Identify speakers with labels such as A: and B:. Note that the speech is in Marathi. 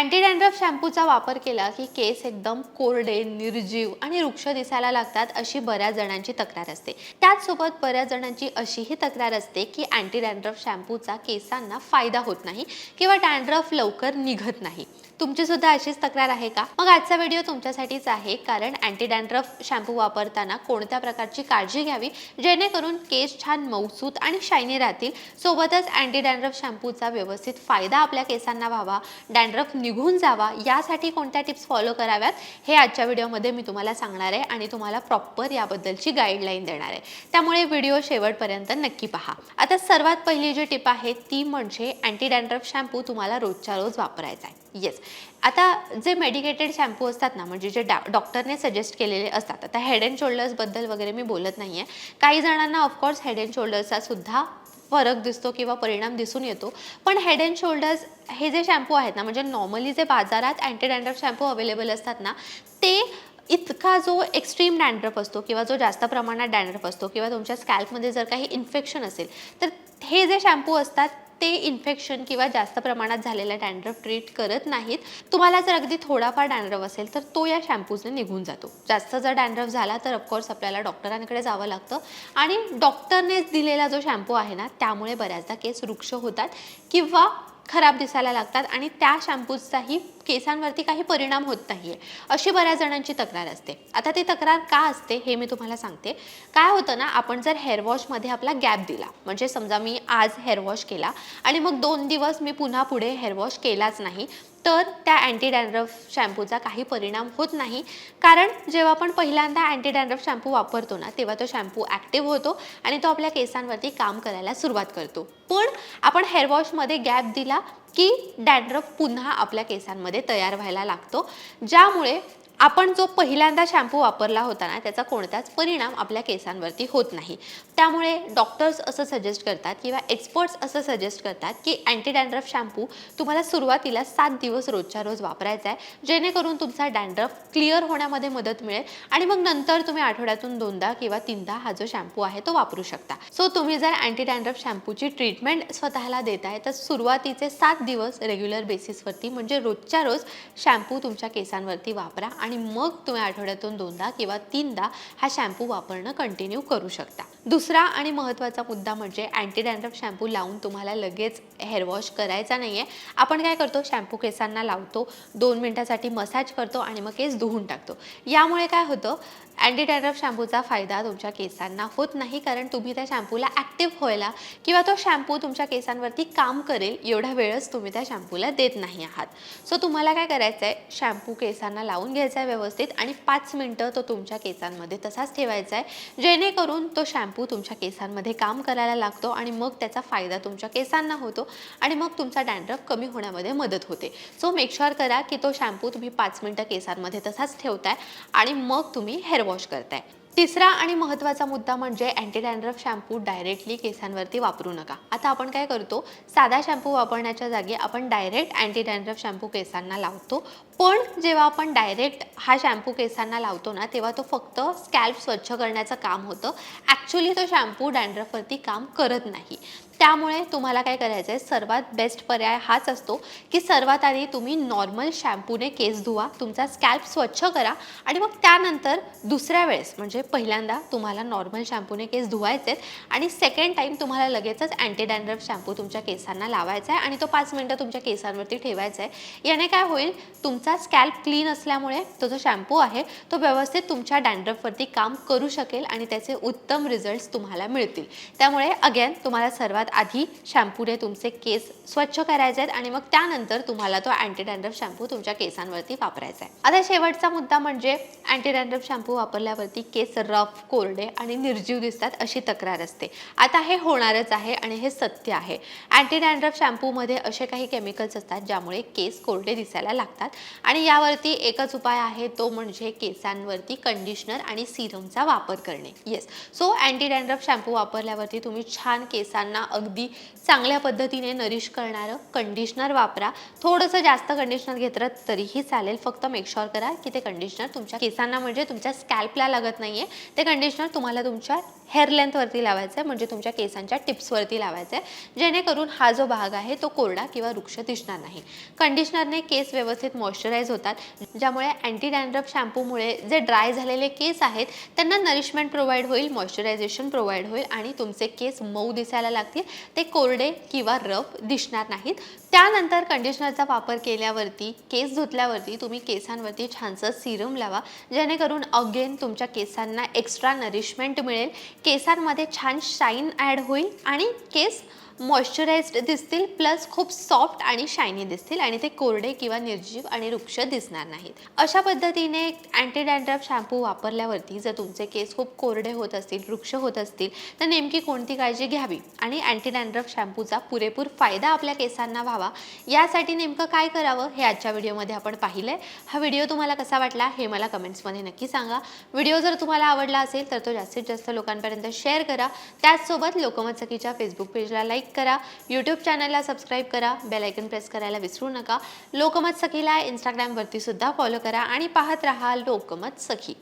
A: अँटी डँड्रफ शॅम्पूचा वापर केला की केस एकदम कोरडे निर्जीव आणि वृक्ष दिसायला लागतात अशी बऱ्याच जणांची तक्रार असते. त्याचसोबत बऱ्याच जणांची अशीही तक्रार असते की अँटी डॅन्ड्रफ शॅम्पूचा केसांना फायदा होत नाही किंवा डॅन्ड्रफ लवकर निघत नाही. तुमची सुद्धा अशीच तक्रार आहे का? मग आजचा व्हिडिओ तुमच्यासाठीच आहे कारण अँटी डँड्रफ शॅम्पू वापरताना कोणत्या प्रकारची काळजी घ्यावी? जेणेकरून केस छान मऊसूत आणि शायनी राहतील. सोबतच अँटी डँड्रफ शॅम्पूचा व्यवस्थित फायदा आपल्या केसांना व्हावा. डँड्रफ निघून जावा यासाठी कोणत्या टिप्स फॉलो कराव्यात हे आजच्या व्हिडिओमध्ये मी तुम्हाला सांगणार आहे आणि तुम्हाला प्रॉपर याबद्दलची गाईडलाईन देणार आहे. त्यामुळे व्हिडिओ शेवटपर्यंत नक्की पहा. आता सर्वात पहिली जी टिप आहे ती म्हणजे अँटी डॅन्ड्रफ शॅम्पू तुम्हाला रोजच्या रोज वापरायचा आहे. येस आता जे मेडिकेटेड शॅम्पू असतात ना म्हणजे जे डा डॉक्टरने सजेस्ट केलेले असतात आता हेड अँड शोल्डर्सबद्दल वगैरे मी बोलत नाही आहे काही जणांना ऑफकोर्स हेड अँड शोल्डर्सचा सुद्धा फरक दिसतो किंवा परिणाम दिसून येतो. पण हेड अँड शोल्डर्स हे जे शॅम्पू आहेत ना म्हणजे नॉर्मली जे बाजारात अँटी डँड्रफ शॅम्पू अवेलेबल असतात ना ते इतका जो एक्स्ट्रीम डँड्रफ असतो किंवा जो जास्त प्रमाणात डँड्रफ असतो किंवा तुमच्या स्कॅल्पमध्ये जर काही इन्फेक्शन असेल तर हे जे शॅम्पू असतात ते इन्फेक्शन किंवा जास्त प्रमाणात झालेला डॅन्ड्रफ ट्रीट करत नाहीत. तुम्हाला जर अगदी थोडाफार डॅन्ड्रफ असेल तर तो या शॅम्पूजने निघून जातो. जास्त जर डॅन्ड्रफ झाला तर ऑफकोर्स आपल्याला डॉक्टरांकडे जावं लागतं. आणि डॉक्टरनेच दिलेला जो शॅम्पू आहे ना त्यामुळे बऱ्याचदा केस वृक्ष होतात. किंवा खराब दिसायला लागतात आणि त्या शॅम्पूजचाही केसांवरती काही परिणाम होत नाही आहे अशी बऱ्याच जणांची तक्रार असते. आता ती तक्रार का असते हे मी तुम्हाला सांगते. काय होतं ना आपण जर हेअर वॉशमध्ये आपला गॅप दिला म्हणजे समजा मी आज हेअर वॉश केला आणि मग दोन दिवस मी पुन्हा पुढे हेअर वॉश केलाच नाही तर त्या अँटी डॅन्ड्रफ शॅम्पूचा काही परिणाम होत नाही. कारण जेव्हा आपण पहिल्यांदा अँटी डॅन्ड्रफ शॅम्पू वापरतो ना तेव्हा तो शॅम्पू ॲक्टिव्ह होतो आणि तो आपल्या केसांवरती काम करायला सुरुवात करतो. पण आपण हेअरवॉशमध्ये गॅप दिला की डॅन्ड्रफ पुन्हा आपल्या केसांमध्ये तयार व्हायला लागतो. ज्यामुळे आपण जो पहिल्यांदा शॅम्पू वापरला होता ना त्याचा कोणताच परिणाम आपल्या केसांवरती होत नाही. त्यामुळे डॉक्टर्स असं सजेस्ट करतात किंवा एक्सपर्ट्स असं सजेस्ट करतात की अँटी डॅन्ड्रफ शॅम्पू तुम्हाला सुरुवातीला सात दिवस रोजच्या रोज वापरायचा आहे. जेणेकरून तुमचा डॅन्ड्रफ क्लिअर होण्यामध्ये मदत मिळेल आणि मग नंतर तुम्ही आठवड्यातून दोनदा किंवा तीनदा हा जो शॅम्पू आहे तो वापरू शकता. सो तुम्ही जर अँटी डॅन्ड्रफ शॅम्पूची ट्रीटमेंट स्वतःला देताय तर सुरुवातीचे सात दिवस रेग्युलर बेसिसवरती म्हणजे रोजच्या रोज शॅम्पू तुमच्या केसांवरती वापरा आणि आणि मग तुम्ही आठवड्यातून दोनदा किंवा तीनदा हा शॅम्पू वापरणं कंटिन्यू करू शकता. दुसरा आणि महत्त्वाचा मुद्दा म्हणजे अँटी डॅन्ड्रफ शॅम्पू लावून तुम्हाला लगेच हेअर वॉश करायचा नाही आहे आपण काय करतो? शॅम्पू केसांना लावतो दोन मिनटासाठी मसाज करतो आणि मग केस धुवून टाकतो. यामुळे काय होतं? अँटी डॅन्ड्रफ शॅम्पूचा फायदा तुमच्या केसांना होत नाही कारण तुम्ही त्या शॅम्पूला ॲक्टिव्ह व्हायला किंवा तो शॅम्पू तुमच्या केसांवरती काम करेल एवढा वेळच तुम्ही त्या शॅम्पूला देत नाही आहात. सो तुम्हाला काय करायचं आहे शॅम्पू केसांना लावून घ्यायचा आहे व्यवस्थित आणि पाच मिनटं तो तुमच्या केसांमध्ये तसाच ठेवायचा आहे जेणेकरून तो शॅम्पू तुमच्या केसांमध्ये काम करायला लागतो आणि मग त्याचा फायदा तुमच्या केसांना होतो आणि मग तुमचा डॅन्ड्रफ कमी होण्यामध्ये मदत होते. सो मेक शुअर करा की तो शॅम्पू तुम्ही पाच मिनटं केसांमध्ये तसाच ठेवताय आणि मग तुम्ही हेअर वॉश करताय. तिसरा आणि महत्त्वाचा मुद्दा म्हणजे अँटी डॅन्ड्रफ शॅम्पू डायरेक्टली केसांवरती वापरू नका. आता आपण काय करतो साधा शॅम्पू वापरण्याच्या जागी आपण डायरेक्ट अँटी डॅन्ड्रफ शॅम्पू केसांना लावतो. पण जेव्हा आपण डायरेक्ट हा शॅम्पू केसांना लावतो ना तेव्हा तो फक्त स्कॅल्प स्वच्छ करण्याचं काम होतं. ॲक्च्युली तो शॅम्पू डॅन्ड्रफवरती काम करत नाही. त्यामुळे तुम्हाला काय करायचं आहे सर्वात बेस्ट पर्याय हाच असतो की सर्वात आधी तुम्ही नॉर्मल शॅम्पूने केस धुवा तुमचा स्कॅल्प स्वच्छ करा आणि मग त्यानंतर दुसऱ्या वेळेस म्हणजे पहिल्यांदा तुम्हाला नॉर्मल शॅम्पूने केस धुवायचे आहेत आणि सेकंड टाईम तुम्हाला लगेचच अँटी डॅन्ड्रफ शॅम्पू तुमच्या केसांना लावायचा आहे आणि तो पाच मिनटं तुमच्या केसांवरती ठेवायचा आहे याने काय होईल तुमचा स्कॅल्प क्लीन असल्यामुळे तो जो शॅम्पू आहे तो व्यवस्थित तुमच्या डॅन्ड्रफवरती काम करू शकेल आणि त्याचे उत्तम रिझल्ट्स तुम्हाला मिळतील. त्यामुळे अगेन तुम्हाला सर्वात आधी शॅम्पूने तुमचे केस स्वच्छ करायचे आहेत आणि मग त्यानंतर तुम्हाला तो अँटी डॅन्ड्रफ शॅम्पू तुमच्या केसांवरती वापरायचा आहे. आता शेवटचा मुद्दा म्हणजे अँटी डॅन्ड्रफ शॅम्पू वापरल्यावरती केस रफ कोरडे आणि निर्जीव दिसतात अशी तक्रार असते. आता हे होणारच आहे आणि हे सत्य आहे. अँटी डॅन्ड्रफ शॅम्पूमध्ये असे काही केमिकल्स असतात ज्यामुळे केस कोरडे दिसायला लागतात आणि यावरती एकच उपाय आहे तो म्हणजे केसांवरती कंडिशनर आणि सिरमचा वापर करणे. Yes so anti dandruff shampoo वापरल्यावरती तुम्ही छान केसांना अगदी चांगल्या पद्धतीने नरिश करणारं कंडिशनर वापरा. थोडंसं जास्त कंडिशनर घेतलं तरीही चालेल. फक्त मेक करा की ते कंडिशनर तुमच्या केसांना म्हणजे तुमच्या स्कॅल्पला लागत नाही आहे ते कंडिशनर तुम्हाला तुमच्या हेअर लेंथवरती लावायचं आहे म्हणजे तुमच्या केसांच्या टिप्सवरती लावायचं आहे जेणेकरून हा जो भाग आहे तो कोरडा किंवा वृक्ष दिसणार नाही. कंडिशनरने केस व्यवस्थित मॉइश्चराईज होतात ज्यामुळे अँटी डॅन्ड्रफ शॅम्पूमुळे जे ड्राय झालेले केस आहेत त्यांना नरिशमेंट प्रोव्हाइड होईल मॉइश्चरायझेशन प्रोव्हाइड होईल आणि तुमचे केस मऊ दिसायला लागतील. ते कोरडे किंवा रफ दिसणार नाहीत. त्यानंतर कंडिशनरचा वापर केल्यावरती केस धुतल्यावरती तुम्ही केसांवरती छानसं सिरम लावा. जेणेकरून अगेन तुमच्या केसांना एक्स्ट्रा नरिशमेंट मिळेल. केसांमध्ये छान शाईन ॲड होईल आणि केस मॉइश्चराइज्ड दिसतील प्लस खूप सॉफ्ट आणि शायनी दिसतील आणि ते कोरडे किंवा निर्जीव आणि वृक्ष दिसणार नाहीत. अशा पद्धतीने अँटी डँड्रफ शॅम्पू वापरल्यावरती जर तुमचे केस खूप कोरडे होत असतील वृक्ष होत असतील तर नेमकी कोणती काळजी घ्यावी? आणि अँटी डँड्रफ शॅम्पूचा पुरेपूर फायदा आपल्या केसांना व्हावा यासाठी नेमकं काय करावं हे आजच्या व्हिडिओमध्ये आपण पाहिलं आहे हा व्हिडिओ तुम्हाला कसा वाटला हे मला कमेंट्समध्ये नक्की सांगा. व्हिडिओ जर तुम्हाला आवडला असेल तर तो जास्तीत जास्त लोकांपर्यंत शेअर करा. त्याचसोबत लोकमत सखीच्या फेसबुक पेजला लाईक करा यूट्यूब चॅनलला सबस्क्राईब करा बेल आयकन प्रेस करायला विसरू नका. लोकमत सखीला इंस्टाग्रामवरती सुद्धा फॉलो करा आणि पाहत राहा लोकमत सखी.